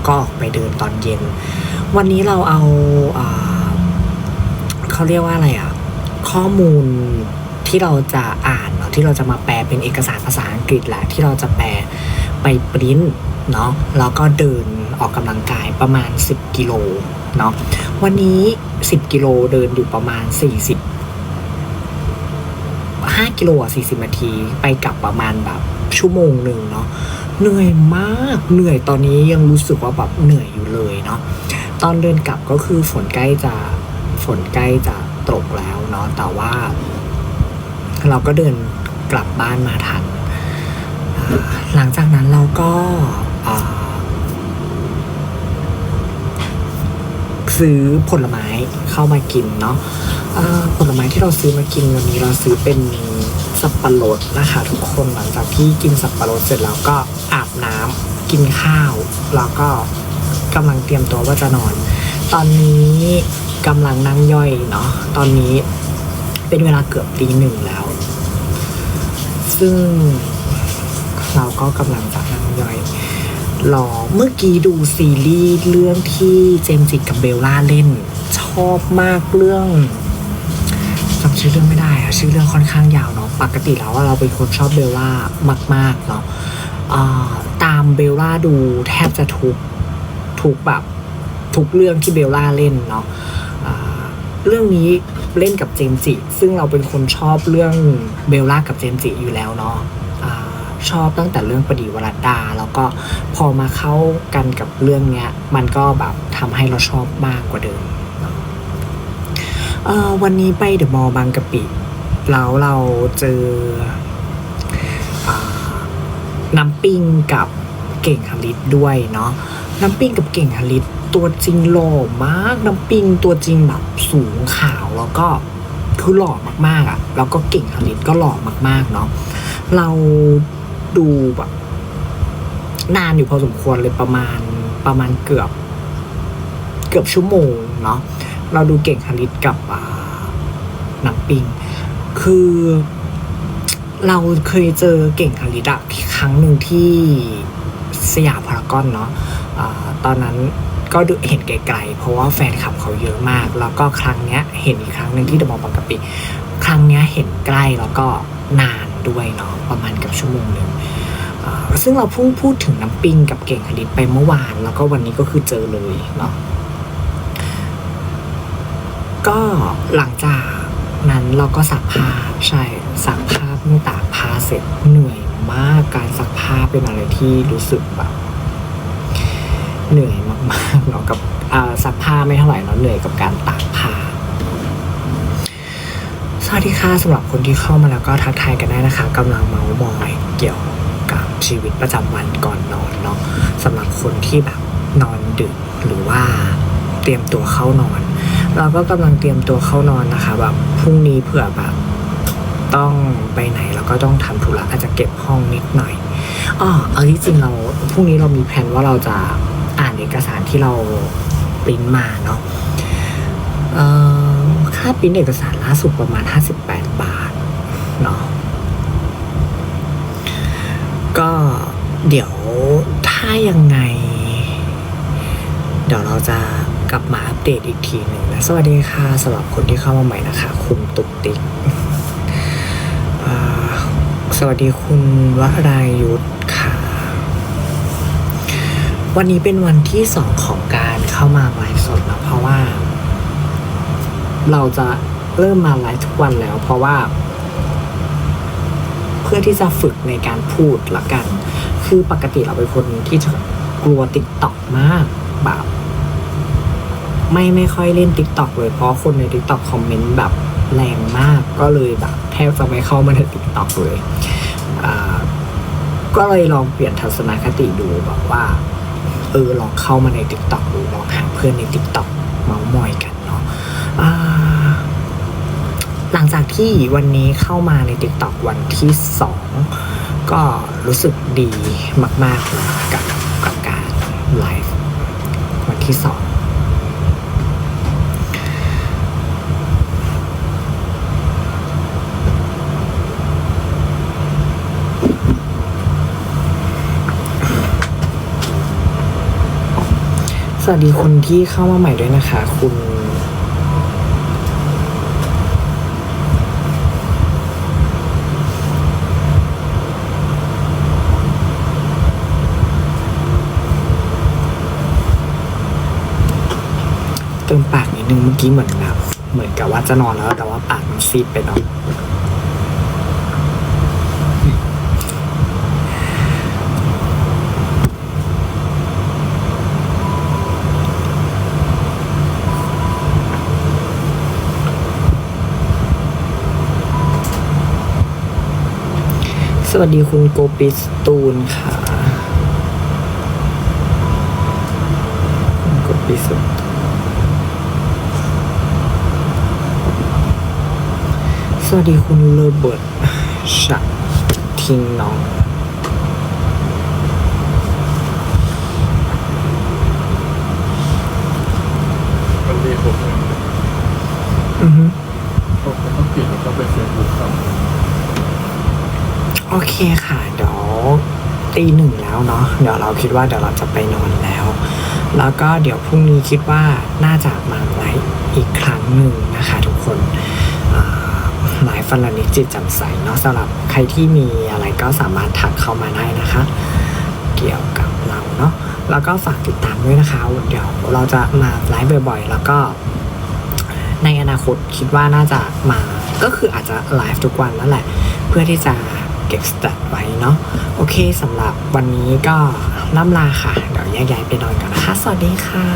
แล้วก็ออกไปเดินตอนเย็น วันนี้เราเอาอาเขาเรียกว่าอะไรอะ ข้อมูลที่เราจะอ่านเนาะที่เราจะมาแปลเป็นเอกสารภาษาอังกฤษแหละที่เราจะแปลไปปริ้นเนาะแล้วก็เดินออกกำลังกายประมาณ 10 กิโลเนาะวันนี้ 10 กิโลเดินอยู่ประมาณ 40 5กิโลอะ40 นาที ไปกลับประมาณแบบชั่วโมงหนึ่งเนาะ เหนื่อยมากเหนื่อยตอนนี้ยังรู้สึกว่าแบบเหนื่อยอยู่เลยเนาะตอนเดินกลับก็คือฝนใกล้จะฝนใกล้จะตกแล้วเนาะแต่ว่า เราก็เดินกลับบ้านมาทัน หลังจากนั้นเราก็ซื้อผลไม้เข้ามากินเนาะผลไม้ที่เราซื้อมากินวันนี้เราซื้อเป็น สับปะรดนะคะ ทุกคนหลังจากที่กินสับปะรดเสร็จแล้วก็อาบน้ำกินข้าว แล้วก็กำลังเตรียมตัวว่าจะนอน ตอนนี้กำลังนั่งย่อยเนาะตอนนี้เป็นเวลาเกือบตีหนึ่งแล้ว ซึ่งเราก็กำลังจะนั่งย่อยรอเมื่อกี้ดูซีรีส์เรื่องที่เจมส์จิกับเบลล่าเล่น ชอบมากเรื่อง จำชื่อเรื่องไม่ได้อะชื่อเรื่องค่อนข้างยาวเนาะปกติแล้วอะเราเป็นคนชอบเบลล่ามาก ๆ เนาะตามเบลล่าดูแทบจะทุกทุกแบบทุกเรื่องที่เบลล่าเล่นเนาะเรื่องนี้เล่นกับเจมส์จิซึ่งเราเป็นคนชอบเรื่องเบลล่ากับเจมส์จิอยู่แล้วเนาะอชอบตั้งแต่เรื่องประดีวรัตดา แล้วก็พอมาเข้ากันกับเรื่องเนี้ย มันก็แบบทำให้เราชอบมากกว่าเดิม ออวันนี้ไปเดอะมอลล์บางกะปิแล้วเราเจออน้ำปิ้งกับเก่งฮาริสด้วยเนาะน้ำปิ้งกับเก่งฮาริสตัวจริงหล่อมากน้ำปิ้งตัวจริงแบบสูงขาวแล้วก็คือหล่อมากๆอะ่ะแล้วก็เก่งฮาริสก็หล่อมากๆเนาะเราดูแบบนานอยู่พอสมควรเลยประมาณประมาณเกือบ เกือบชั่วโมงเนาะ เราดูเก่งฮาริสกับอ่าน้ำปิง คือเราเคยเจอเก่งฮาริสอะครั้งหนึ่งที่สยามพารากอนเนาะอาตอนนั้นก็ดูเห็นไกลๆ เพราะว่าแฟนคลับเขาเยอะมาก แล้วก็ครั้งเนี้ยเห็นอีกครั้งหนึ่งที่เดอะมอลล์บางกะปิ ครั้งเนี้ยเห็นใกล้แล้วก็นานด้วยเนาะประมาณกับชั่วโมงหนึ่งซึ่งเราเพิ่งพูดถึงน้ำปิงกับเก่งฮาริสไปเมื่อวาน แล้วก็วันนี้ก็คือเจอเลยเนาะ ก็หลังจากนั้นเราก็ซักผ้าใช่ซักผ้าเพิ่งตากผ้าเสร็จเหนื่อยมากการซักผ้าเป็นอะไรที่รู้สึกแบบเหนื่อยมากๆเนาะกับอ่าซักผ้าไม่เท่าไหร่เนาะเหนื่อยกับการตากผ้าสวัสดีค่ะสำหรับคนที่เข้ามาแล้วก็ทักทายกันได้นะคะกำลังเมาส์มอยเกี่ยวกับชีวิตประจำวันก่อนนอนเนาะสำหรับคนที่แบบนอนดึกหรือว่าเตรียมตัวเข้านอน เราก็กำลังเตรียมตัวเข้านอนนะคะแบบพรุ่งนี้เผื่อแบบต้องไปไหนแล้วก็ต้องทำธุระอาจจะเก็บห้องนิดหน่อยอ๋อเอาที่จริงเราพรุ่งนี้เรามีแผนว่าเราจะอ่านเอกสารที่เราปริ้นมาเนาะเอ่อค่าปริ้นเอกสารล่าสุดประมาณ 58 บาทเนาะก็เดี๋ยวถ้ายังไง เดี๋ยวเราจะ กลับมาอัปเดตอีกทีหนึ่งนะสวัสดีค่ะสำหรับคนที่เข้ามาใหม่นะคะ คุณตุกติกสวัสดีคุณวรายุทธค่ะ วันนี้เป็นวันที่สองของการเข้ามาไลฟ์สดนะเพราะว่า เราจะเริ่มมาไลฟ์ทุกวันแล้ว เพราะว่า เพื่อที่จะฝึกในการพูดละกัน คือปกติเราเป็นคนที่กลัวติ๊กต็อกมากแบบ ไม่ไม่ค่อยเล่น t ิ k t o k เลยเพราะคนใน t ิ k t o k คอมเมนต์แบบแรงมากก็เลยแบบแทบจะไม่เข้ามาใน t ิ k t o k เลยก็เลยลองเปลี่ยนทัศนคติดูแบบว่า เออลองเข้ามาใน t ิ k t o k ดูลองหาเพื่อนใน t ิ k t o k เมาส์มอยกันเนาะหลังจากที่วันนี้เข้ามาใน t ิ k t o k วันที่สองก็รู้สึกดีมากๆเลยกับกับการไลฟ์วันที่สอง อ วัสดีคนที่เข้ามาใหม่ด้วยนะคะ คุณเติมปากนิดนึงเมื่อกี้เหมือนแบบเหมือนกับว่าจะนอนแล้ว แต่ว่าปากมันซีดไปเนาะ สวัสดีคุณโกปิสตูนค่ะคุณโกปิสตูนสวัสดีคุณโรเบิร์ตชักทิงน้อง มันมีผมเนี่ย อือฮึ ผมก็ต้องปิดแล้วก็ไปเฟซบุ๊กครับ โอ เคค่ะ เดี๋ยวตีหนึ่งแล้วเนาะเดี๋ยวเราคิดว่าเดี๋ยวเราจะไปนอนแล้ว แล้วก็เดี๋ยวพรุ่งนี้คิดว่าน่าจะมาไลฟ์อีกครั้งหนึ่งนะคะ ทุกคนอ่าไลฟ์ฟันลนิจจิตจำใสเนาะสำหรับใครที่มีอะไรก็สามารถทักเข้ามาได้นะคะ เกี่ยวกับเราเนาะแล้วก็ฝากติดตามด้วยนะคะ เดี๋ยวเราจะมาไลฟ์บ่อยๆ แล้วก็ ในอนาคตคิดว่าน่าจะมาก็คืออาจจะไลฟ์ทุกวันนั่นแหละ เพื่อที่จะ เก็บสตัทไว้เนาะโอเคสำหรับวันนี้ก็ล่ำลาค่ะ เดี๋ยวแยกย้ายไปนอนกันนะคะ สวัสดีค่ะ